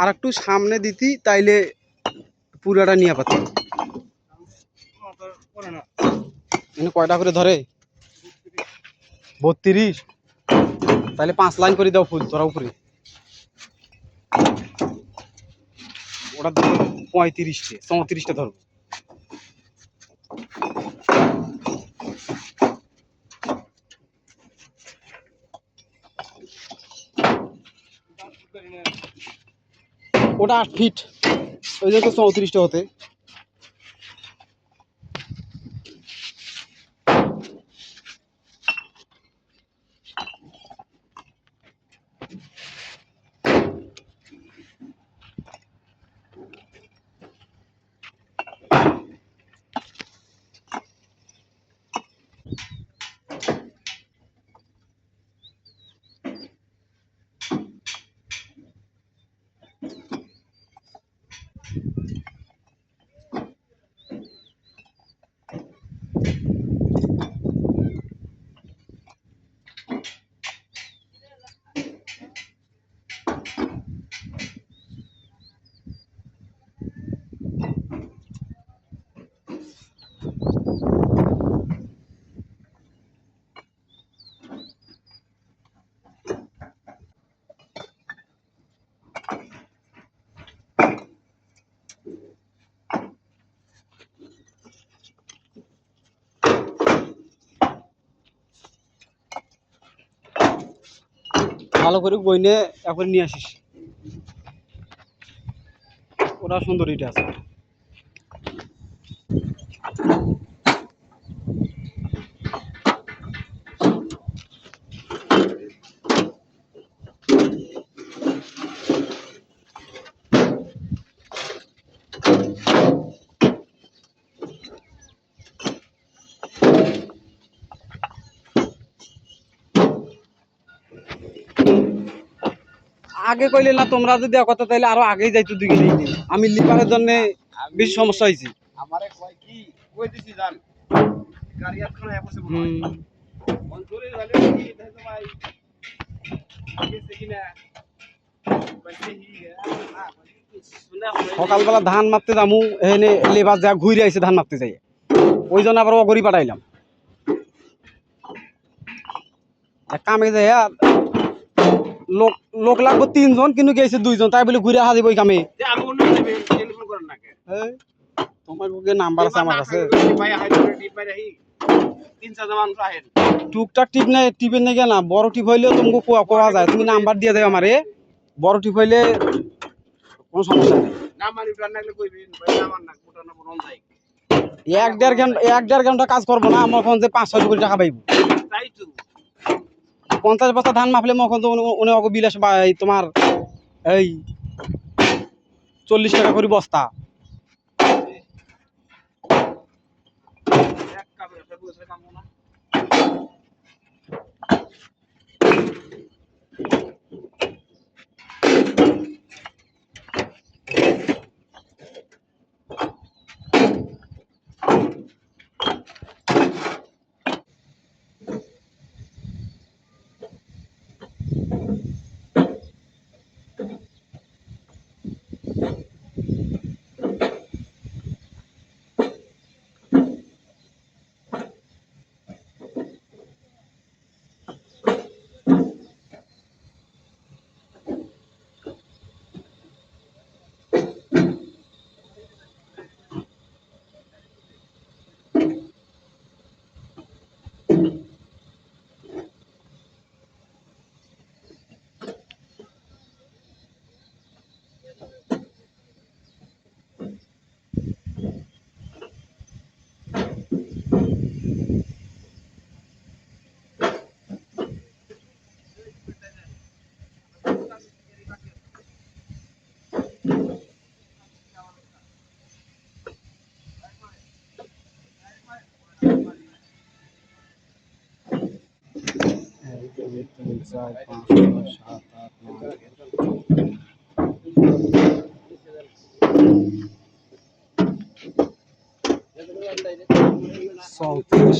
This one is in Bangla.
আর একটু সামনে দিতি, তাইলে পুরাটা নিয়ে পাতি কয়টা করে ধরে? বত্রিশ। তাহলে পাঁচ লাইন করে দাও ফুল তোরা উপরে। ওটা ধরো পঁয়ত্রিশটে, চৌত্রিশটা ধরবো ওটা আট ফিট ওই জন্য চৌত্রিশটা হতে। ভালো করে বইনে এখন নিয়ে আসিস। ওটা সুন্দর এটা আছে। আগে কইলে না তোমরা যদি কথা তাইলে আরও আগেই যাইতো দুই গেলে আমি লিভারের জন্য বেশি সমস্যা হয়েছে আমারে কয় কি? কই দিছি জান? গাড়ি এখন হয়ে বসে বলো। মঞ্জুরি হলে কি? দেখো ভাই গেছে কিনা কইছে হি সকালবেলা ধান মারতে যামু এখানে লেবার যা ঘুরে আইছে ধান মারতে যাই ওই জন্য আবার অগরি পাঠাইলাম। কামে আর লোক লোক লাগবো তিনজন কিন্তু গেছে দুইজন তাই বলে ঘুরে ওই কামে এই, তোমার নাম্বার আছে আমার কাছে। টিপ টুকটাক নাই টিপের নাকি না বড় টিপ হইলেও তোমাকে কোয়া কোয়া যায়। তুমি নাম্বার দিয়ে দেবে আমারে। বড় টিপ হইলে কোনো সমস্যা নেই। এক দেড় ঘণ্টা এক দেড় ঘণ্টা কাজ করব না আমার ফোন যে পাঁচ ছয়শো কোটি টাকা পাইব। পঞ্চাশ বস্তা ধান মাফলে মখন তো উনি- বা এই তোমার এই চল্লিশ টাকা করে বস্তা। Soltas.